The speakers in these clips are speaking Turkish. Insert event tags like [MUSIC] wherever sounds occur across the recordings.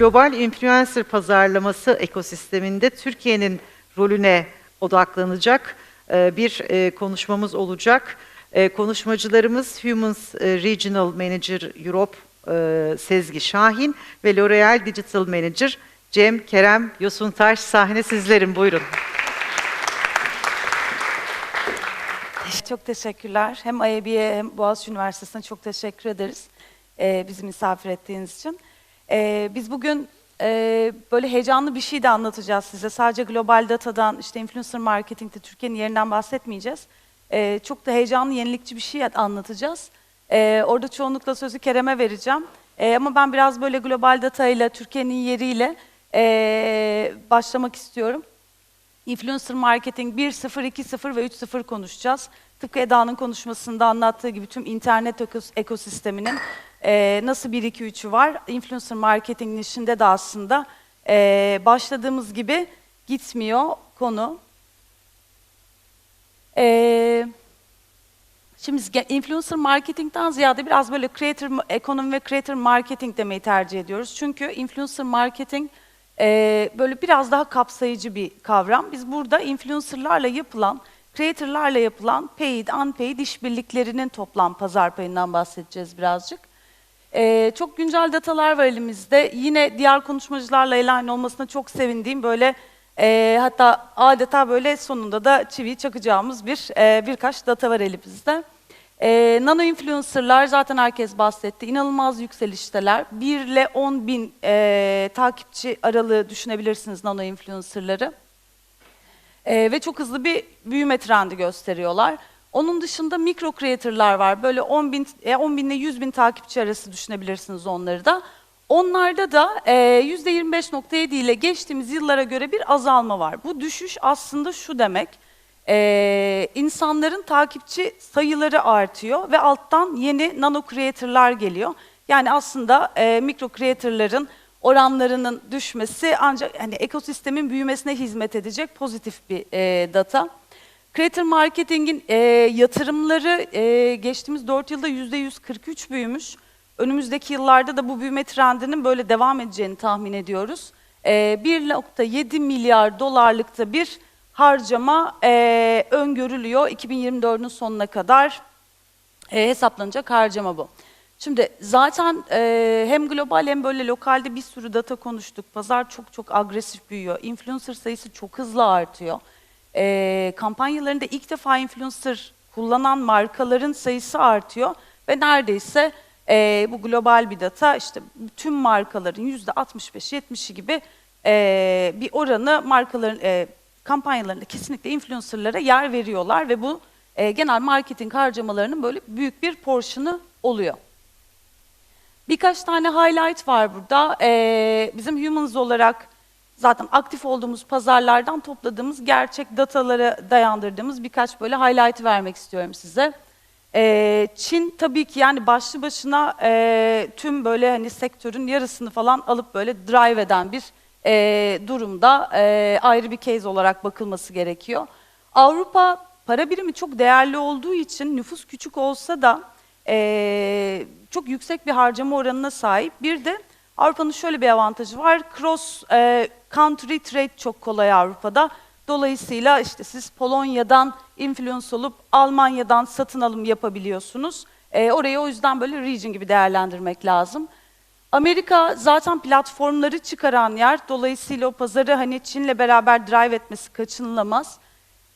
global influencer pazarlaması ekosisteminde Türkiye'nin rolüne odaklanacak e, bir e, konuşmamız olacak. E, Konuşmacılarımız Humans Regional Manager Europe Sezgi Şahin ve L'Oreal Digital Manager Cem Kerem Yosuntaş sahne sizlerin buyurun. Çok teşekkürler. Hem IAB'ye hem Boğaziçi Üniversitesi'ne çok teşekkür ederiz e, bizi misafir ettiğiniz için. E, biz bugün e, böyle heyecanlı bir şey de anlatacağız size. Sadece global datadan, işte influencer marketingde Türkiye'nin yerinden bahsetmeyeceğiz. E, çok da heyecanlı, yenilikçi bir şey anlatacağız. E, orada çoğunlukla sözü Kerem'e vereceğim. E, ama ben biraz böyle global data ile, Türkiye'nin yeriyle e, başlamak istiyorum. Influencer marketing 1.0, 2.0 ve 3.0 konuşacağız. Tıpkı Eda'nın konuşmasında anlattığı gibi tüm internet ekos- ekosisteminin e, nasıl 1, 2, 3'ü var. Influencer marketingin içinde de aslında e, başladığımız gibi gitmiyor konu. E, Şimdi influencer marketingten ziyade biraz böyle creator ekonomi ve creator marketing demeyi tercih ediyoruz. Çünkü influencer marketing e, böyle biraz daha kapsayıcı bir kavram. Biz burada influencerlarla yapılan, creatorlarla yapılan paid, unpaid işbirliklerinin toplam pazar payından bahsedeceğiz birazcık. E, çok güncel datalar var elimizde. Yine diğer konuşmacılarla el olmasına çok sevindiğim böyle e, hatta adeta böyle sonunda da çiviyi çakacağımız bir e, birkaç data var elimizde. E, nano influencerlar zaten herkes bahsetti. İnanılmaz yükselişteler. 1 ile 10 bin e, takipçi aralığı düşünebilirsiniz nano influencerları. E, ve çok hızlı bir büyüme trendi gösteriyorlar. Onun dışında mikro creator'lar var. Böyle 10 bin, e, 10 bin ile 100 bin takipçi arası düşünebilirsiniz onları da. Onlarda da e, %25.7 ile geçtiğimiz yıllara göre bir azalma var. Bu düşüş aslında şu demek, e, insanların takipçi sayıları artıyor ve alttan yeni nano creator'lar geliyor. Yani aslında e, mikro creator'ların oranlarının düşmesi ancak hani ekosistemin büyümesine hizmet edecek pozitif bir e, data. Creator marketingin e, yatırımları e, geçtiğimiz 4 yılda %143 büyümüş. Önümüzdeki yıllarda da bu büyüme trendinin böyle devam edeceğini tahmin ediyoruz. E, 1.7 milyar dolarlıkta bir harcama e, öngörülüyor 2024'ün sonuna kadar e, hesaplanacak harcama bu. Şimdi zaten e, hem global hem böyle lokalde bir sürü data konuştuk. Pazar çok çok agresif büyüyor. Influencer sayısı çok hızlı artıyor. E, kampanyalarında ilk defa influencer kullanan markaların sayısı artıyor ve neredeyse e, bu global bir data işte tüm markaların yüzde 65-70'i gibi e, bir oranı markaların e, kampanyalarında kesinlikle influencerlara yer veriyorlar ve bu e, genel marketing harcamalarının böyle büyük bir porşunu oluyor. Birkaç tane highlight var burada. Ee, bizim humans olarak zaten aktif olduğumuz pazarlardan topladığımız gerçek datalara dayandırdığımız birkaç böyle highlight vermek istiyorum size. Ee, Çin tabii ki yani başlı başına e, tüm böyle hani sektörün yarısını falan alıp böyle drive eden bir e, durumda e, ayrı bir case olarak bakılması gerekiyor. Avrupa para birimi çok değerli olduğu için nüfus küçük olsa da e, çok yüksek bir harcama oranına sahip. Bir de Avrupa'nın şöyle bir avantajı var. Cross e, country trade çok kolay Avrupa'da. Dolayısıyla işte siz Polonya'dan influence olup Almanya'dan satın alım yapabiliyorsunuz. E, orayı o yüzden böyle region gibi değerlendirmek lazım. Amerika zaten platformları çıkaran yer. Dolayısıyla o pazarı hani Çin'le beraber drive etmesi kaçınılamaz.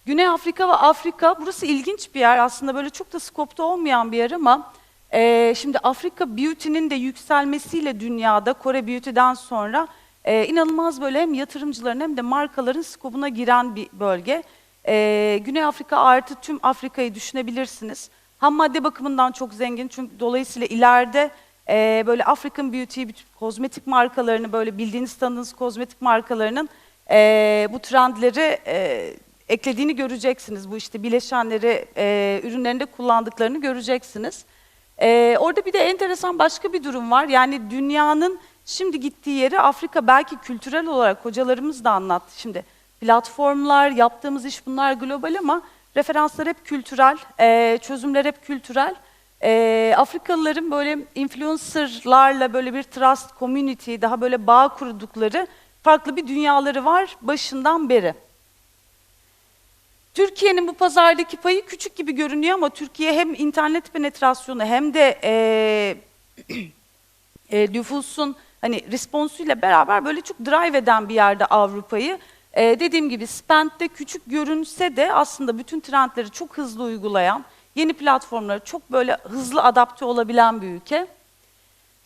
Güney Afrika ve Afrika, burası ilginç bir yer. Aslında böyle çok da skopta olmayan bir yer ama e, şimdi Afrika Beauty'nin de yükselmesiyle dünyada, Kore Beauty'den sonra e, inanılmaz böyle hem yatırımcıların hem de markaların skopuna giren bir bölge. E, Güney Afrika artı tüm Afrika'yı düşünebilirsiniz. Ham madde bakımından çok zengin çünkü dolayısıyla ileride e, böyle African Beauty, kozmetik markalarını böyle bildiğiniz tanıdığınız kozmetik markalarının e, bu trendleri e, eklediğini göreceksiniz. Bu işte bileşenleri e, ürünlerinde kullandıklarını göreceksiniz. E, orada bir de enteresan başka bir durum var. Yani dünyanın şimdi gittiği yeri Afrika belki kültürel olarak hocalarımız da anlattı. Şimdi platformlar, yaptığımız iş bunlar global ama referanslar hep kültürel, e, çözümler hep kültürel. e, Afrikalıların böyle influencerlarla böyle bir trust community, daha böyle bağ kurdukları farklı bir dünyaları var başından beri. Türkiye'nin bu pazardaki payı küçük gibi görünüyor ama Türkiye hem internet penetrasyonu hem de e, [CLEARS THROAT] e, nüfusun hani responsuyla beraber böyle çok drive eden bir yerde Avrupa'yı. E, dediğim gibi spend'de küçük görünse de aslında bütün trendleri çok hızlı uygulayan, yeni platformlara çok böyle hızlı adapte olabilen bir ülke.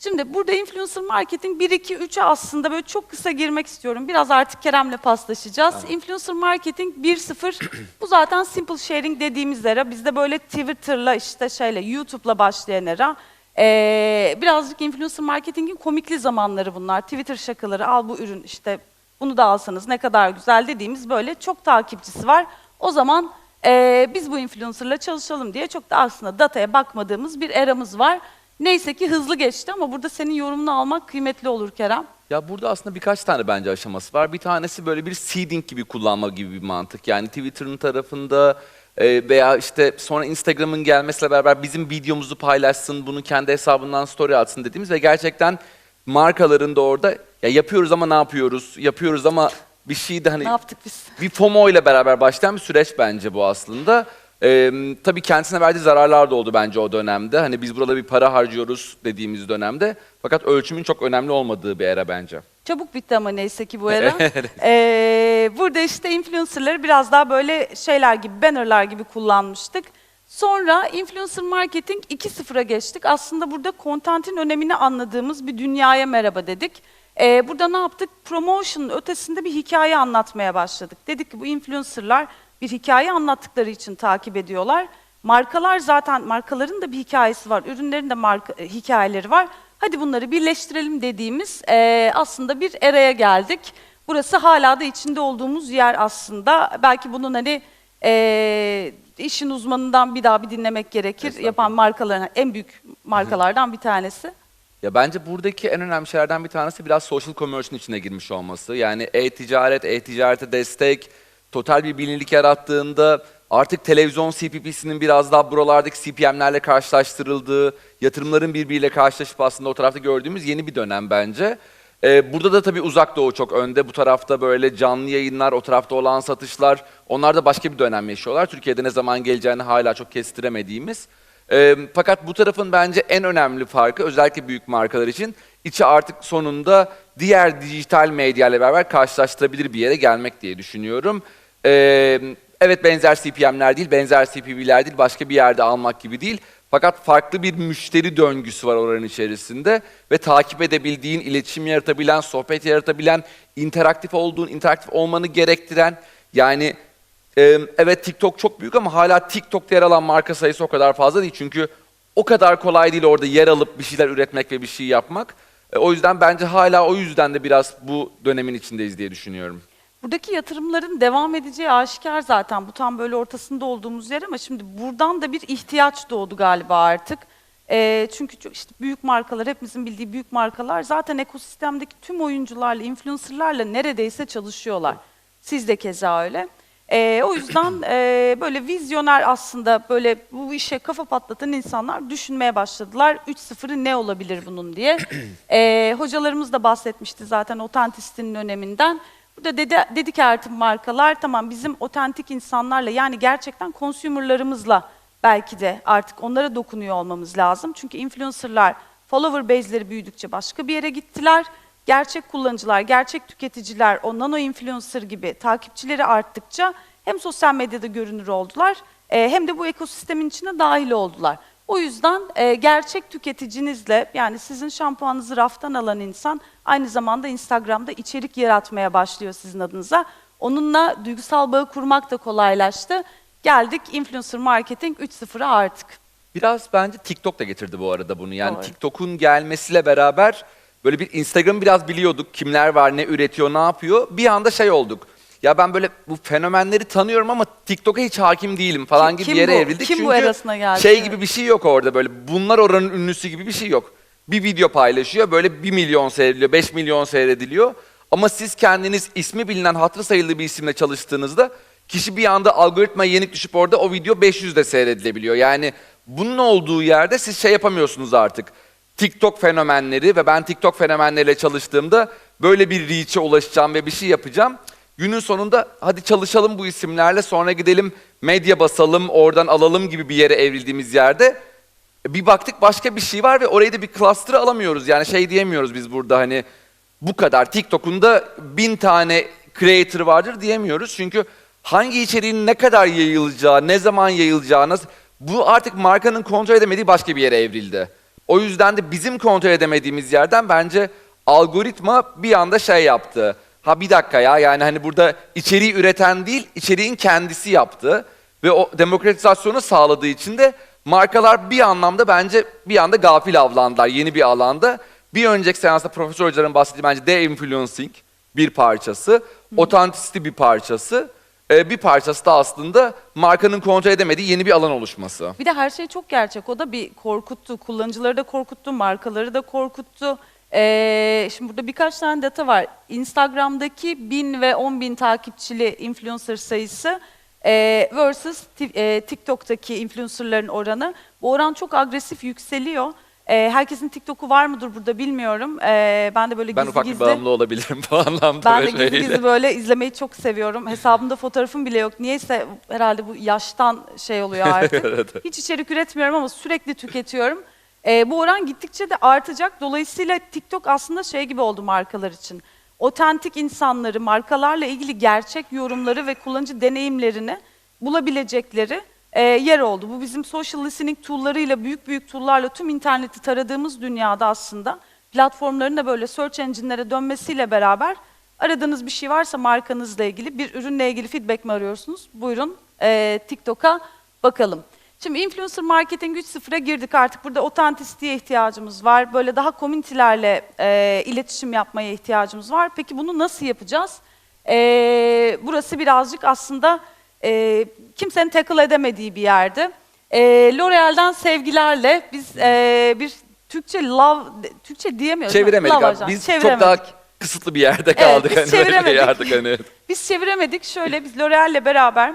Şimdi burada influencer marketing 1 2 3'e aslında böyle çok kısa girmek istiyorum. Biraz artık Kerem'le paslaşacağız. Influencer marketing 1 0 bu zaten simple sharing dediğimiz era. Bizde böyle Twitter'la işte şeyle YouTube'la başlayan era. Ee, birazcık influencer marketingin komikli zamanları bunlar. Twitter şakaları al bu ürün işte bunu da alsanız ne kadar güzel dediğimiz böyle çok takipçisi var. O zaman ee, biz bu influencer'la çalışalım diye çok da aslında dataya bakmadığımız bir eramız var. Neyse ki hızlı geçti ama burada senin yorumunu almak kıymetli olur Kerem. Ya burada aslında birkaç tane bence aşaması var. Bir tanesi böyle bir seeding gibi kullanma gibi bir mantık. Yani Twitter'ın tarafında e, veya işte sonra Instagram'ın gelmesiyle beraber bizim videomuzu paylaşsın, bunu kendi hesabından story atsın dediğimiz ve gerçekten markaların da orada ya yapıyoruz ama ne yapıyoruz? Yapıyoruz ama bir şey de hani Ne yaptık biz? bir FOMO ile beraber başlayan bir süreç bence bu aslında. Ee, tabii kendisine verdiği zararlar da oldu bence o dönemde. Hani biz burada bir para harcıyoruz dediğimiz dönemde. Fakat ölçümün çok önemli olmadığı bir era bence. Çabuk bitti ama neyse ki bu [LAUGHS] era. Ee, burada işte influencerları biraz daha böyle şeyler gibi, bannerlar gibi kullanmıştık. Sonra influencer marketing 2.0'a geçtik. Aslında burada contentin önemini anladığımız bir dünyaya merhaba dedik. Ee, burada ne yaptık? Promotion'ın ötesinde bir hikaye anlatmaya başladık. Dedik ki bu influencerlar bir hikaye anlattıkları için takip ediyorlar. Markalar zaten, markaların da bir hikayesi var, ürünlerin de marka, e, hikayeleri var. Hadi bunları birleştirelim dediğimiz e, aslında bir eraya geldik. Burası hala da içinde olduğumuz yer aslında. Belki bunun hani e, işin uzmanından bir daha bir dinlemek gerekir. Yapan markaların en büyük markalardan bir tanesi. Ya bence buradaki en önemli şeylerden bir tanesi biraz social commerce'ın içine girmiş olması. Yani e-ticaret, e-ticarete destek, total bir bilinirlik yarattığında artık televizyon CPP'sinin biraz daha buralardaki CPM'lerle karşılaştırıldığı, yatırımların birbiriyle karşılaşıp aslında o tarafta gördüğümüz yeni bir dönem bence. Ee, burada da tabii uzak doğu çok önde. Bu tarafta böyle canlı yayınlar, o tarafta olan satışlar. Onlar da başka bir dönem yaşıyorlar. Türkiye'de ne zaman geleceğini hala çok kestiremediğimiz. Ee, fakat bu tarafın bence en önemli farkı özellikle büyük markalar için içi artık sonunda diğer dijital medya ile beraber karşılaştırabilir bir yere gelmek diye düşünüyorum. Ee, evet benzer CPM'ler değil, benzer CPV'ler değil, başka bir yerde almak gibi değil. Fakat farklı bir müşteri döngüsü var oranın içerisinde ve takip edebildiğin, iletişim yaratabilen, sohbet yaratabilen, interaktif olduğun, interaktif olmanı gerektiren yani ee, evet TikTok çok büyük ama hala TikTok'ta yer alan marka sayısı o kadar fazla değil. Çünkü o kadar kolay değil orada yer alıp bir şeyler üretmek ve bir şey yapmak. E, o yüzden bence hala o yüzden de biraz bu dönemin içindeyiz diye düşünüyorum. Buradaki yatırımların devam edeceği aşikar zaten. Bu tam böyle ortasında olduğumuz yer ama şimdi buradan da bir ihtiyaç doğdu galiba artık. Ee, çünkü çok işte büyük markalar, hepimizin bildiği büyük markalar zaten ekosistemdeki tüm oyuncularla, influencerlarla neredeyse çalışıyorlar. Siz de keza öyle. Ee, o yüzden [CLEARS THROAT] e, böyle vizyoner aslında böyle bu işe kafa patlatan insanlar düşünmeye başladılar. 3.0'ı ne olabilir bunun diye. [CLEARS THROAT] Ee, hocalarımız da bahsetmişti zaten otantisitinin öneminden. Burada dedi, dedik ki artık markalar tamam bizim otentik insanlarla yani gerçekten consumerlarımızla belki de artık onlara dokunuyor olmamız lazım. Çünkü influencerlar follower base'leri büyüdükçe başka bir yere gittiler. Gerçek kullanıcılar, gerçek tüketiciler, o nano influencer gibi takipçileri arttıkça hem sosyal medyada görünür oldular e, hem de bu ekosistemin içine dahil oldular. O yüzden e, gerçek tüketicinizle yani sizin şampuanınızı raftan alan insan aynı zamanda Instagram'da içerik yaratmaya başlıyor sizin adınıza. Onunla duygusal bağı kurmak da kolaylaştı. Geldik influencer marketing 3.0'a artık. Biraz bence TikTok da getirdi bu arada bunu. Yani Doğru. TikTok'un gelmesiyle beraber böyle bir Instagram'ı biraz biliyorduk. Kimler var, ne üretiyor, ne yapıyor. Bir anda şey olduk. Ya ben böyle bu fenomenleri tanıyorum ama TikTok'a hiç hakim değilim falan gibi kim bir yere bu? evrildik. Kim bu Çünkü arasına geldi? Şey gibi bir şey yok orada böyle. Bunlar oranın ünlüsü gibi bir şey yok. Bir video paylaşıyor böyle 1 milyon seyrediliyor, 5 milyon seyrediliyor. Ama siz kendiniz ismi bilinen hatırı sayılı bir isimle çalıştığınızda kişi bir anda algoritmaya yenik düşüp orada o video 500 de seyredilebiliyor. Yani bunun olduğu yerde siz şey yapamıyorsunuz artık. TikTok fenomenleri ve ben TikTok fenomenleriyle çalıştığımda böyle bir reach'e ulaşacağım ve bir şey yapacağım. Günün sonunda hadi çalışalım bu isimlerle sonra gidelim medya basalım oradan alalım gibi bir yere evrildiğimiz yerde bir baktık başka bir şey var ve orayı da bir cluster alamıyoruz. Yani şey diyemiyoruz biz burada hani bu kadar TikTok'un da bin tane creator vardır diyemiyoruz. Çünkü hangi içeriğin ne kadar yayılacağı, ne zaman yayılacağı, bu artık markanın kontrol edemediği başka bir yere evrildi. O yüzden de bizim kontrol edemediğimiz yerden bence algoritma bir anda şey yaptı. Ha bir dakika ya yani hani burada içeriği üreten değil, içeriğin kendisi yaptı. Ve o demokratizasyonu sağladığı için de markalar bir anlamda bence bir anda gafil avlandılar yeni bir alanda. Bir önceki seansta Profesör Hocaların bahsettiği bence de-influencing bir parçası, authenticity bir parçası, e, bir parçası da aslında markanın kontrol edemediği yeni bir alan oluşması. Bir de her şey çok gerçek. O da bir korkuttu. Kullanıcıları da korkuttu, markaları da korkuttu. Ee, şimdi burada birkaç tane data var. Instagram'daki 1000 ve 10 bin takipçili influencer sayısı e, versus e, TikTok'taki influencerların oranı. Bu oran çok agresif yükseliyor. E, herkesin TikTok'u var mıdır burada bilmiyorum. E, ben de böyle Ben gizli ufak gizli... bir bağımlı olabilirim [LAUGHS] bu anlamda. Ben de gizli gizli böyle izlemeyi çok seviyorum. Hesabımda fotoğrafım bile yok. Niyeyse herhalde bu yaştan şey oluyor [LAUGHS] artık. Hiç içerik üretmiyorum ama sürekli tüketiyorum. Ee, bu oran gittikçe de artacak. Dolayısıyla TikTok aslında şey gibi oldu markalar için. Otentik insanları, markalarla ilgili gerçek yorumları ve kullanıcı deneyimlerini bulabilecekleri e, yer oldu. Bu bizim social listening tool'larıyla, büyük büyük tool'larla tüm interneti taradığımız dünyada aslında platformların da böyle search engine'lere dönmesiyle beraber aradığınız bir şey varsa markanızla ilgili, bir ürünle ilgili feedback mi arıyorsunuz? Buyurun e, TikTok'a bakalım. Şimdi influencer marketing 3.0'a girdik artık. Burada authenticity'ye ihtiyacımız var. Böyle daha komünitelerle e, iletişim yapmaya ihtiyacımız var. Peki bunu nasıl yapacağız? E, burası birazcık aslında e, kimsenin tackle edemediği bir yerde. E, L'Oreal'den sevgilerle biz e, bir Türkçe love, Türkçe diyemiyoruz. Çeviremedik Love abi. Biz çeviremedik. çok daha kısıtlı bir yerde kaldık. biz hani çeviremedik. hani. Biz çeviremedik. Şöyle biz L'Oreal'le beraber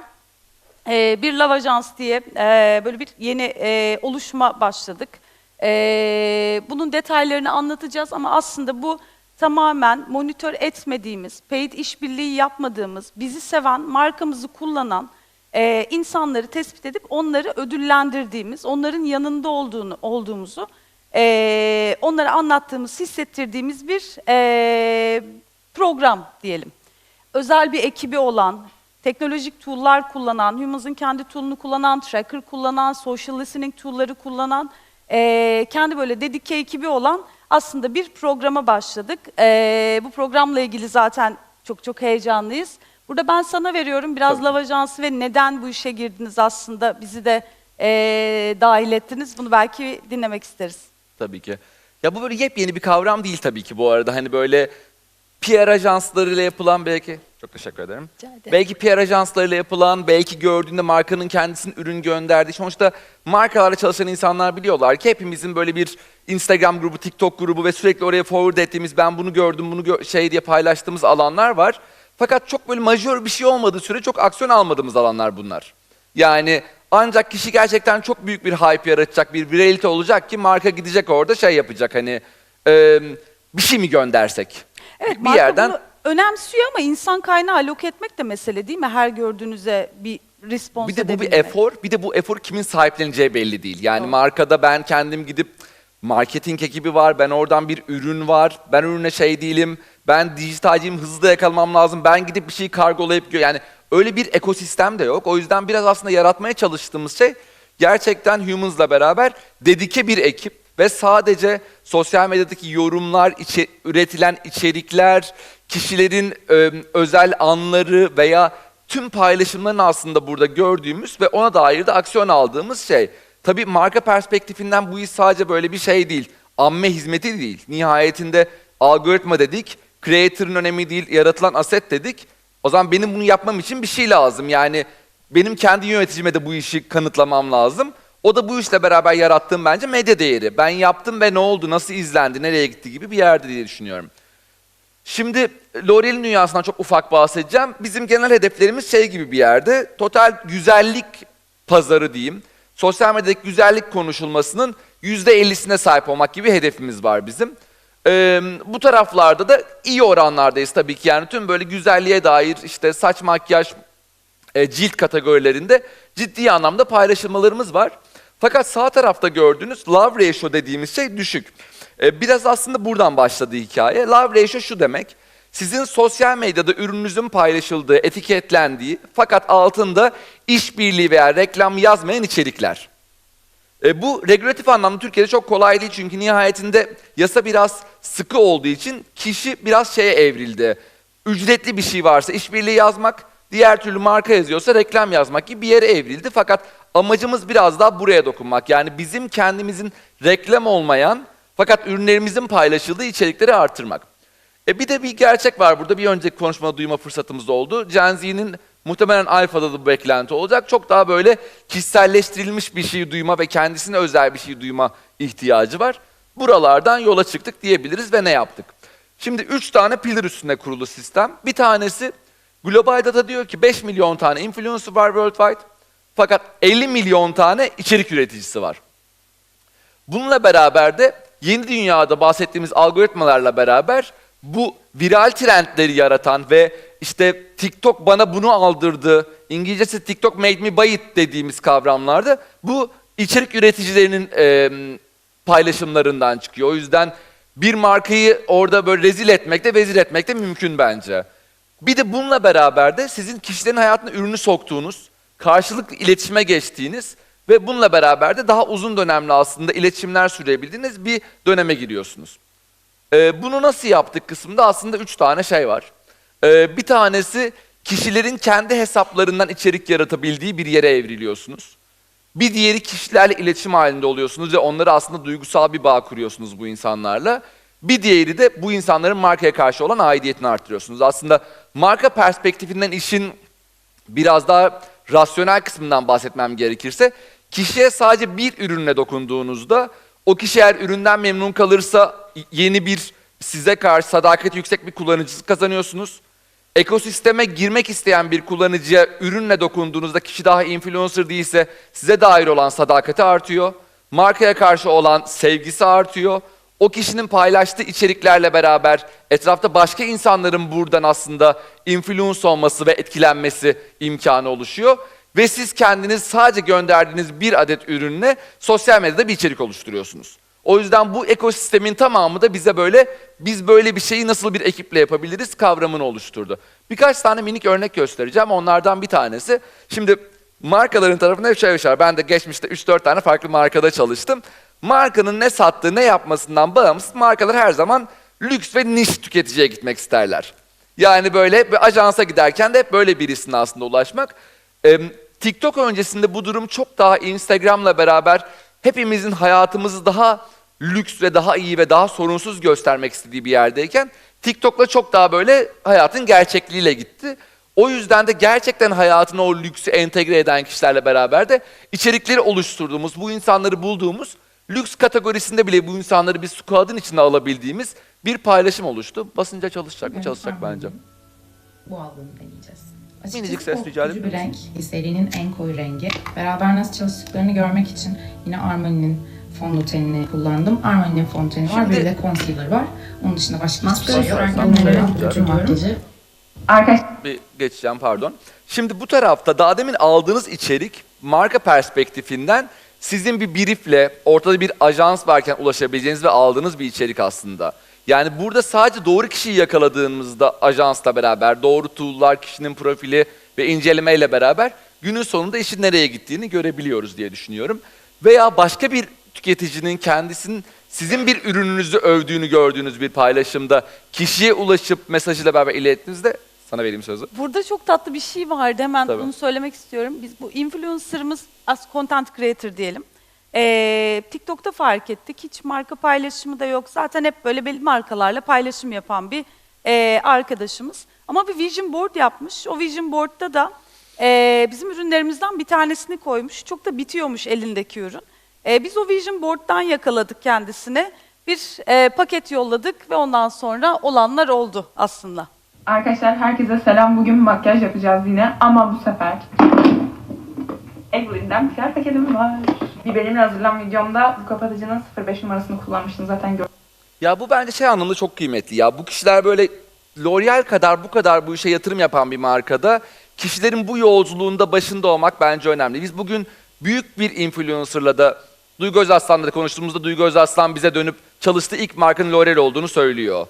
e, bir Love Ajans diye e, böyle bir yeni e, oluşma başladık. E, bunun detaylarını anlatacağız ama aslında bu tamamen monitör etmediğimiz, paid işbirliği yapmadığımız, bizi seven, markamızı kullanan e, insanları tespit edip onları ödüllendirdiğimiz, onların yanında olduğunu olduğumuzu e, onlara anlattığımız, hissettirdiğimiz bir e, program diyelim özel bir ekibi olan, teknolojik tool'lar kullanan, Humans'ın kendi tool'unu kullanan, Tracker kullanan, social listening tool'ları kullanan, eee, kendi böyle dedike ekibi olan aslında bir programa başladık. Eee, bu programla ilgili zaten çok çok heyecanlıyız. Burada ben sana veriyorum biraz Tabii. Lav Ajansı ve neden bu işe girdiniz aslında bizi de eee, dahil ettiniz. Bunu belki dinlemek isteriz. Tabii ki. Ya bu böyle yepyeni bir kavram değil tabii ki bu arada. Hani böyle PR ajanslarıyla yapılan belki... Çok teşekkür ederim. Belki PR ajanslarıyla yapılan, belki gördüğünde markanın kendisinin ürün gönderdiği. Sonuçta markalarla çalışan insanlar biliyorlar ki hepimizin böyle bir Instagram grubu, TikTok grubu ve sürekli oraya forward ettiğimiz ben bunu gördüm, bunu gö- şey diye paylaştığımız alanlar var. Fakat çok böyle majör bir şey olmadığı süre çok aksiyon almadığımız alanlar bunlar. Yani ancak kişi gerçekten çok büyük bir hype yaratacak, bir viralite olacak ki marka gidecek orada şey yapacak hani e, bir şey mi göndersek? Evet, bir yerden bunu önemsiyor ama insan kaynağı aloke etmek de mesele değil mi? Her gördüğünüze bir response Bir de bu bir edebilmek. efor, bir de bu efor kimin sahipleneceği belli değil. Yani Doğru. markada ben kendim gidip marketing ekibi var, ben oradan bir ürün var, ben ürüne şey değilim, ben dijitalciyim, hızlı yakalamam lazım, ben gidip bir şeyi kargolayıp gö- yani öyle bir ekosistem de yok. O yüzden biraz aslında yaratmaya çalıştığımız şey gerçekten Humans'la beraber dedike bir ekip ve sadece sosyal medyadaki yorumlar, içe- üretilen içerikler, kişilerin özel anları veya tüm paylaşımların aslında burada gördüğümüz ve ona dair de aksiyon aldığımız şey. Tabii marka perspektifinden bu iş sadece böyle bir şey değil. Amme hizmeti değil. Nihayetinde algoritma dedik, creator'ın önemi değil, yaratılan aset dedik. O zaman benim bunu yapmam için bir şey lazım. Yani benim kendi yöneticime de bu işi kanıtlamam lazım. O da bu işle beraber yarattığım bence medya değeri. Ben yaptım ve ne oldu, nasıl izlendi, nereye gitti gibi bir yerde diye düşünüyorum. Şimdi L'Oreal'in dünyasından çok ufak bahsedeceğim. Bizim genel hedeflerimiz şey gibi bir yerde. Total güzellik pazarı diyeyim. Sosyal medyadaki güzellik konuşulmasının %50'sine sahip olmak gibi hedefimiz var bizim. Ee, bu taraflarda da iyi oranlardayız tabii ki. Yani tüm böyle güzelliğe dair işte saç, makyaj, e, cilt kategorilerinde ciddi anlamda paylaşılmalarımız var. Fakat sağ tarafta gördüğünüz love ratio dediğimiz şey düşük. E, biraz aslında buradan başladı hikaye. Love ratio şu demek. Sizin sosyal medyada ürününüzün paylaşıldığı, etiketlendiği fakat altında işbirliği veya reklam yazmayan içerikler. E, bu regülatif anlamda Türkiye'de çok kolay değil çünkü nihayetinde yasa biraz sıkı olduğu için kişi biraz şeye evrildi. Ücretli bir şey varsa işbirliği yazmak, diğer türlü marka yazıyorsa reklam yazmak gibi bir yere evrildi. Fakat amacımız biraz daha buraya dokunmak. Yani bizim kendimizin reklam olmayan fakat ürünlerimizin paylaşıldığı içerikleri artırmak. E bir de bir gerçek var burada. Bir önceki konuşmada duyma fırsatımız oldu. Gen Z'nin muhtemelen Alfa'da da bu beklenti olacak. Çok daha böyle kişiselleştirilmiş bir şey duyma ve kendisine özel bir şey duyma ihtiyacı var. Buralardan yola çıktık diyebiliriz ve ne yaptık? Şimdi üç tane pillar üstüne kurulu sistem. Bir tanesi Global Data diyor ki 5 milyon tane influencer var worldwide. Fakat 50 milyon tane içerik üreticisi var. Bununla beraber de yeni dünyada bahsettiğimiz algoritmalarla beraber bu viral trendleri yaratan ve işte TikTok bana bunu aldırdı, İngilizcesi TikTok made me buy it dediğimiz kavramlarda bu içerik üreticilerinin e, paylaşımlarından çıkıyor. O yüzden bir markayı orada böyle rezil etmek de vezir etmek de mümkün bence. Bir de bununla beraber de sizin kişilerin hayatına ürünü soktuğunuz, karşılıklı iletişime geçtiğiniz ve bununla beraber de daha uzun dönemli aslında iletişimler sürebildiğiniz bir döneme giriyorsunuz. Ee, bunu nasıl yaptık kısmında aslında üç tane şey var. Ee, bir tanesi kişilerin kendi hesaplarından içerik yaratabildiği bir yere evriliyorsunuz. Bir diğeri kişilerle iletişim halinde oluyorsunuz ve onlara aslında duygusal bir bağ kuruyorsunuz bu insanlarla. Bir diğeri de bu insanların markaya karşı olan aidiyetini arttırıyorsunuz. Aslında marka perspektifinden işin biraz daha rasyonel kısmından bahsetmem gerekirse kişiye sadece bir ürünle dokunduğunuzda o kişi eğer üründen memnun kalırsa yeni bir size karşı sadakati yüksek bir kullanıcısı kazanıyorsunuz. Ekosisteme girmek isteyen bir kullanıcıya ürünle dokunduğunuzda kişi daha influencer değilse size dair olan sadakati artıyor. Markaya karşı olan sevgisi artıyor. O kişinin paylaştığı içeriklerle beraber etrafta başka insanların buradan aslında influence olması ve etkilenmesi imkanı oluşuyor. Ve siz kendiniz sadece gönderdiğiniz bir adet ürünle sosyal medyada bir içerik oluşturuyorsunuz. O yüzden bu ekosistemin tamamı da bize böyle biz böyle bir şeyi nasıl bir ekiple yapabiliriz kavramını oluşturdu. Birkaç tane minik örnek göstereceğim. Onlardan bir tanesi. Şimdi markaların tarafında hep şey var. Ben de geçmişte 3-4 tane farklı markada çalıştım. Markanın ne sattığı, ne yapmasından bağımsız markalar her zaman lüks ve niş tüketiciye gitmek isterler. Yani böyle bir ajansa giderken de hep böyle birisine aslında ulaşmak. TikTok öncesinde bu durum çok daha Instagram'la beraber hepimizin hayatımızı daha lüks ve daha iyi ve daha sorunsuz göstermek istediği bir yerdeyken TikTok'la çok daha böyle hayatın gerçekliğiyle gitti. O yüzden de gerçekten hayatına o lüksü entegre eden kişilerle beraber de içerikleri oluşturduğumuz, bu insanları bulduğumuz, lüks kategorisinde bile bu insanları bir squad'ın içine alabildiğimiz bir paylaşım oluştu. Basınca çalışacak mı? Evet, Çalışacak bence. Bu albümü deneyeceğiz. Minicik ses rica edebilir bir renk. Serinin en koyu rengi. Beraber nasıl çalıştıklarını görmek için yine Armani'nin fondötenini kullandım. Armani'nin fondöteni var, Şimdi- bir de concealer var. Onun dışında başka hiçbir şey yok. Bunları nereye bütün makyajı bir geçeceğim pardon. Şimdi bu tarafta daha demin aldığınız içerik marka perspektifinden sizin bir briefle ortada bir ajans varken ulaşabileceğiniz ve aldığınız bir içerik aslında. Yani burada sadece doğru kişiyi yakaladığımızda ajansla beraber doğru tool'lar, kişinin profili ve incelemeyle beraber günün sonunda işin nereye gittiğini görebiliyoruz diye düşünüyorum. Veya başka bir tüketicinin kendisinin sizin bir ürününüzü övdüğünü gördüğünüz bir paylaşımda kişiye ulaşıp mesajıyla beraber ilettiğinizde sana vereyim sözü. Burada çok tatlı bir şey vardı. Hemen Tabii. bunu söylemek istiyorum. Biz bu influencer'ımız as content creator diyelim. Ee, TikTok'ta fark ettik. Hiç marka paylaşımı da yok. Zaten hep böyle belli markalarla paylaşım yapan bir e, arkadaşımız. Ama bir vision board yapmış. O vision board'da da e, bizim ürünlerimizden bir tanesini koymuş. Çok da bitiyormuş elindeki ürün. E, biz o vision board'dan yakaladık kendisini. bir e, paket yolladık ve ondan sonra olanlar oldu aslında. Arkadaşlar herkese selam. Bugün makyaj yapacağız yine ama bu sefer Evelyn'den bir PR paketim var. Bir benimle hazırlan videomda bu kapatıcının 05 numarasını kullanmıştım zaten gör. Ya bu bence şey anlamda çok kıymetli ya. Bu kişiler böyle L'Oreal kadar bu kadar bu işe yatırım yapan bir markada kişilerin bu yolculuğunda başında olmak bence önemli. Biz bugün büyük bir influencerla da Duygu Özaslan'la da konuştuğumuzda Duygu Özaslan bize dönüp çalıştığı ilk markanın L'Oreal olduğunu söylüyor.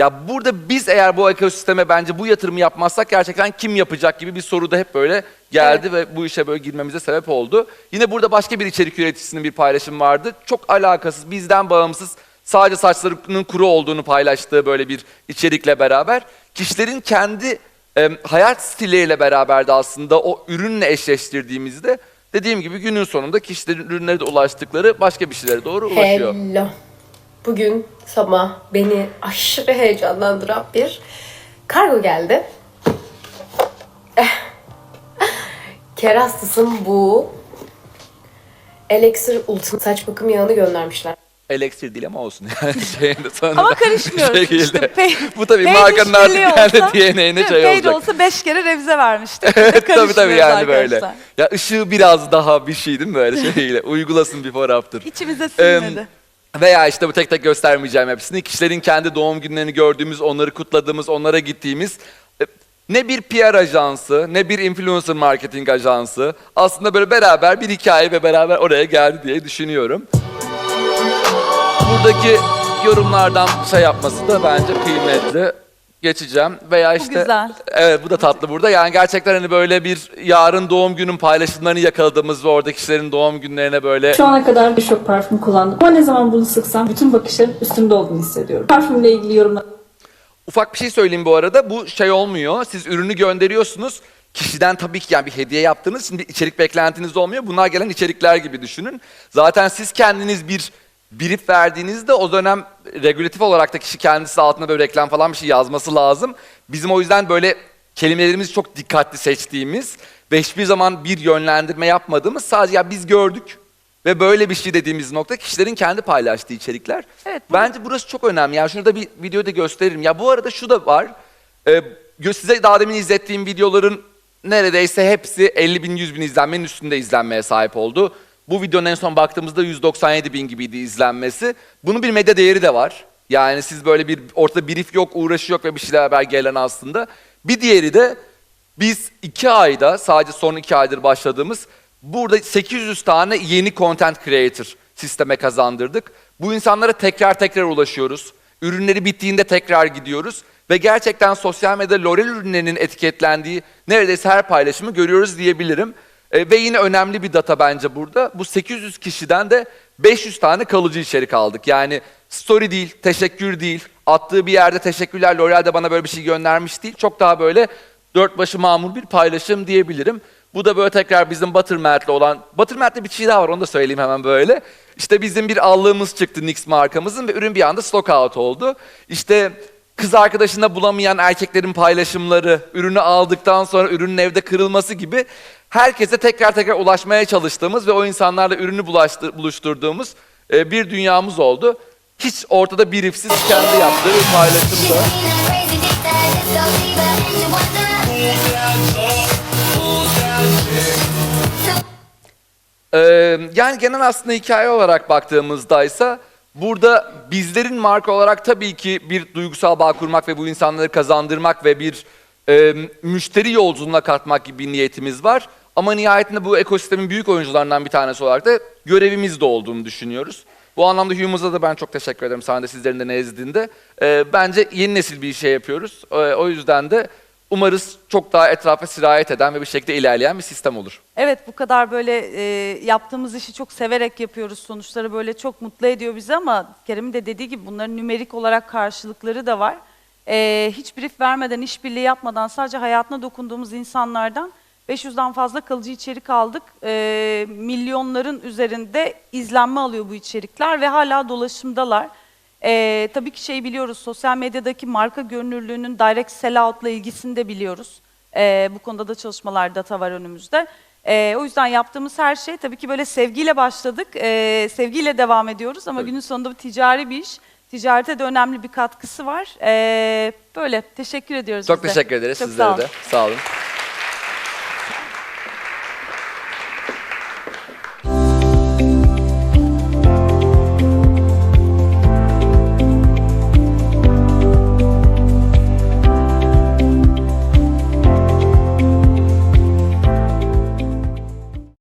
Ya burada biz eğer bu ekosisteme bence bu yatırımı yapmazsak gerçekten kim yapacak gibi bir soru da hep böyle geldi ve bu işe böyle girmemize sebep oldu. Yine burada başka bir içerik üreticisinin bir paylaşım vardı. Çok alakasız, bizden bağımsız sadece saçlarının kuru olduğunu paylaştığı böyle bir içerikle beraber kişilerin kendi e, hayat stilleriyle beraber de aslında o ürünle eşleştirdiğimizde dediğim gibi günün sonunda kişilerin ürünlere de ulaştıkları başka bir şeylere doğru ulaşıyor. Hello. Bugün sabah beni aşırı heyecanlandıran bir kargo geldi. Eh. Kerastıs'ın bu Elixir Ultimate saç bakım yağını göndermişler. Elixir değil ama olsun yani [LAUGHS] Ama karışmıyoruz şekilde. işte. Pay- Bu tabii Paid markanın artık olsa- DNA'ne şey Paid olacak. olsa beş kere revize vermiştik. [LAUGHS] tabii tabii Karışmıyoruz yani böyle. arkadaşlar. Ya ışığı biraz daha bir şey değil mi böyle şeyle [LAUGHS] uygulasın before after. İçimize sinmedi. Veya işte bu tek tek göstermeyeceğim hepsini. Kişilerin kendi doğum günlerini gördüğümüz, onları kutladığımız, onlara gittiğimiz e, ne bir PR ajansı, ne bir influencer marketing ajansı aslında böyle beraber bir hikaye ve beraber oraya geldi diye düşünüyorum. Buradaki yorumlardan şey yapması da bence kıymetli. Geçeceğim veya işte güzel. evet bu da tatlı burada. Yani gerçekten hani böyle bir yarın doğum günün paylaşımlarını yakaladığımız ve orada kişilerin doğum günlerine böyle Şu ana kadar birçok parfüm kullandım. Ama ne zaman bunu sıksam bütün bakışların üstümde olduğunu hissediyorum. Parfümle ilgili yorumlar Ufak bir şey söyleyeyim bu arada. Bu şey olmuyor. Siz ürünü gönderiyorsunuz. Kişiden tabii ki yani bir hediye yaptınız. Şimdi içerik beklentiniz olmuyor. Bunlar gelen içerikler gibi düşünün. Zaten siz kendiniz bir brief verdiğinizde o dönem regülatif olarak da kişi kendisi altına böyle reklam falan bir şey yazması lazım. Bizim o yüzden böyle kelimelerimizi çok dikkatli seçtiğimiz ve hiçbir zaman bir yönlendirme yapmadığımız sadece ya biz gördük ve böyle bir şey dediğimiz nokta kişilerin kendi paylaştığı içerikler. Evet, bu- Bence burası çok önemli. Yani şunu da bir videoda gösteririm. Ya bu arada şu da var. Ee, size daha demin izlettiğim videoların neredeyse hepsi 50 bin 100 bin izlenmenin üstünde izlenmeye sahip oldu. Bu videonun en son baktığımızda 197 bin gibiydi izlenmesi. Bunun bir medya değeri de var. Yani siz böyle bir ortada brief yok, uğraşı yok ve bir şeyler haber gelen aslında. Bir diğeri de biz iki ayda sadece son iki aydır başladığımız burada 800 tane yeni content creator sisteme kazandırdık. Bu insanlara tekrar tekrar ulaşıyoruz. Ürünleri bittiğinde tekrar gidiyoruz. Ve gerçekten sosyal medyada L'Oreal ürünlerinin etiketlendiği neredeyse her paylaşımı görüyoruz diyebilirim. E, ve yine önemli bir data bence burada. Bu 800 kişiden de 500 tane kalıcı içerik aldık. Yani story değil, teşekkür değil, attığı bir yerde teşekkürler L'Oreal de bana böyle bir şey göndermiş değil. Çok daha böyle dört başı mamur bir paylaşım diyebilirim. Bu da böyle tekrar bizim Buttermelt'le olan, Buttermelt'le bir şey daha var onu da söyleyeyim hemen böyle. İşte bizim bir allığımız çıktı NYX markamızın ve ürün bir anda stock out oldu. İşte kız arkadaşında bulamayan erkeklerin paylaşımları, ürünü aldıktan sonra ürünün evde kırılması gibi herkese tekrar tekrar ulaşmaya çalıştığımız ve o insanlarla ürünü bulaştı- buluşturduğumuz e, bir dünyamız oldu. Hiç ortada briefsiz kendi yaptığı bir paylaşımda. Ee, yani genel aslında hikaye olarak baktığımızdaysa burada bizlerin marka olarak tabii ki bir duygusal bağ kurmak ve bu insanları kazandırmak ve bir e, müşteri yolculuğuna katmak gibi bir niyetimiz var. Ama nihayetinde bu ekosistemin büyük oyuncularından bir tanesi olarak da görevimiz de olduğunu düşünüyoruz. Bu anlamda Humus'a da ben çok teşekkür ederim sahnede sizlerin de nezdinde. Ee, bence yeni nesil bir şey yapıyoruz. Ee, o yüzden de umarız çok daha etrafa sirayet eden ve bir şekilde ilerleyen bir sistem olur. Evet bu kadar böyle e, yaptığımız işi çok severek yapıyoruz. Sonuçları böyle çok mutlu ediyor bizi ama Kerem'in de dediği gibi bunların nümerik olarak karşılıkları da var. E, hiç brief vermeden, işbirliği yapmadan sadece hayatına dokunduğumuz insanlardan 500'den fazla kalıcı içerik aldık. E, milyonların üzerinde izlenme alıyor bu içerikler ve hala dolaşımdalar. E, tabii ki şey biliyoruz, sosyal medyadaki marka görünürlüğünün direct sell out'la ilgisini de biliyoruz. Ee, bu konuda da çalışmalar, data var önümüzde. Ee, o yüzden yaptığımız her şey tabii ki böyle sevgiyle başladık, ee, sevgiyle devam ediyoruz ama günün sonunda bu ticari bir iş. Ticarete de önemli bir katkısı var. Ee, böyle teşekkür ediyoruz Çok biz de. teşekkür ederiz Çok sağ sizlere olun. de. Sağ olun.